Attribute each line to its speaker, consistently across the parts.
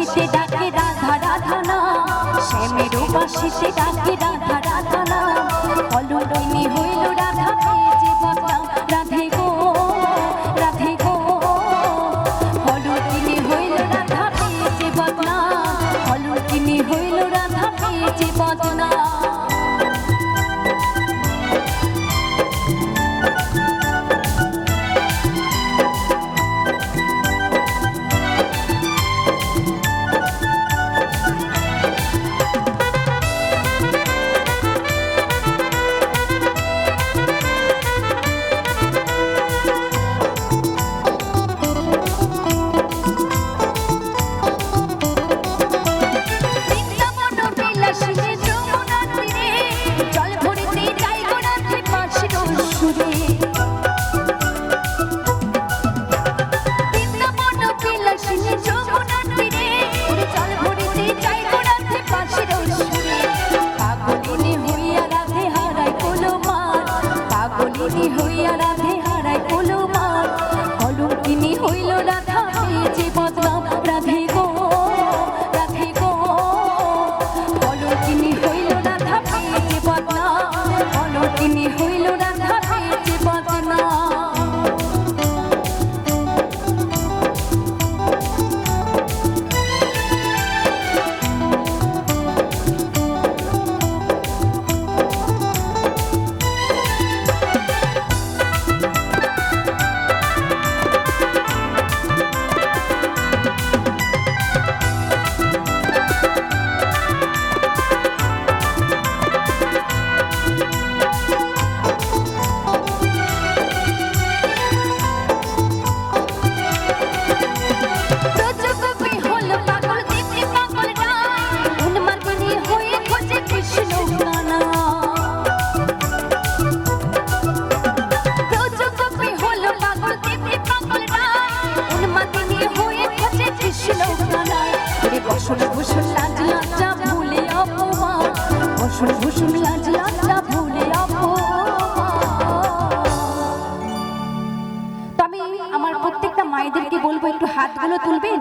Speaker 1: বাসিতে ডাকে রাধা রাধা না। শ্যামেরও বাসিতে ডাকে রাধা হইয়া রাধে। লাজ লাজা আমার প্রত্যেকটা মায়েদেরকে বলব, একটু হাতগুলো তুলবেন?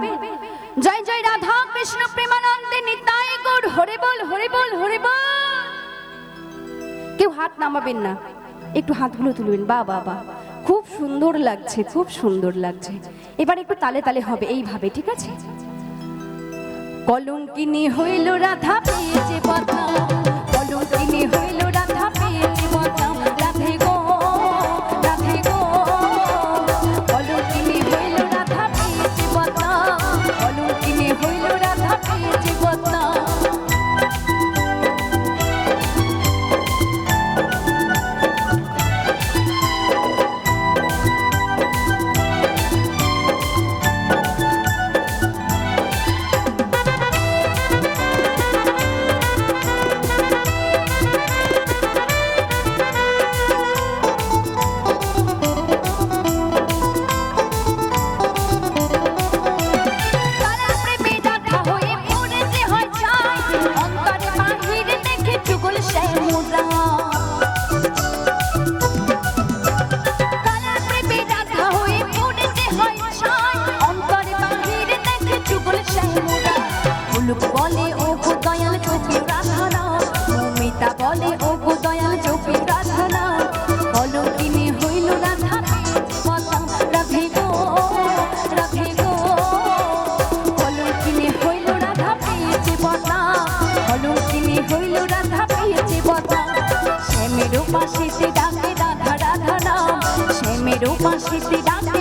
Speaker 1: জয় জয় রাধা কৃষ্ণ প্রেমানন্দে নিতাই গৌর, হরে বল হরে বল হরে বল। কেউ হাত নামাবেন না, একটু হাতগুলো তুলবেন। বা বাবা খুব সুন্দর লাগছে, খুব সুন্দর লাগছে। এবার একটু তালে তালে হবে, এইভাবে, ঠিক আছে? কলঙ্কিনী হইল রাধা পেয়েছে কথা। কলঙ্কিনী হইল বলে ও দয়াল চোখে রাধানা মমিতা বলে ও দয়াল চোখে রাধানা কলঙ্কিনী হইল রাধা পদম রাধে গো রাধে গো। কলঙ্কিনী হইল রাধা পেয়েছে বদা কলঙ্কিনী হইল রাধা পেয়েছে বদা শ্যামেরও পাশেতে ডাকে রাধা রাধা নাম। শ্যামেরও পাশেতে ডাকে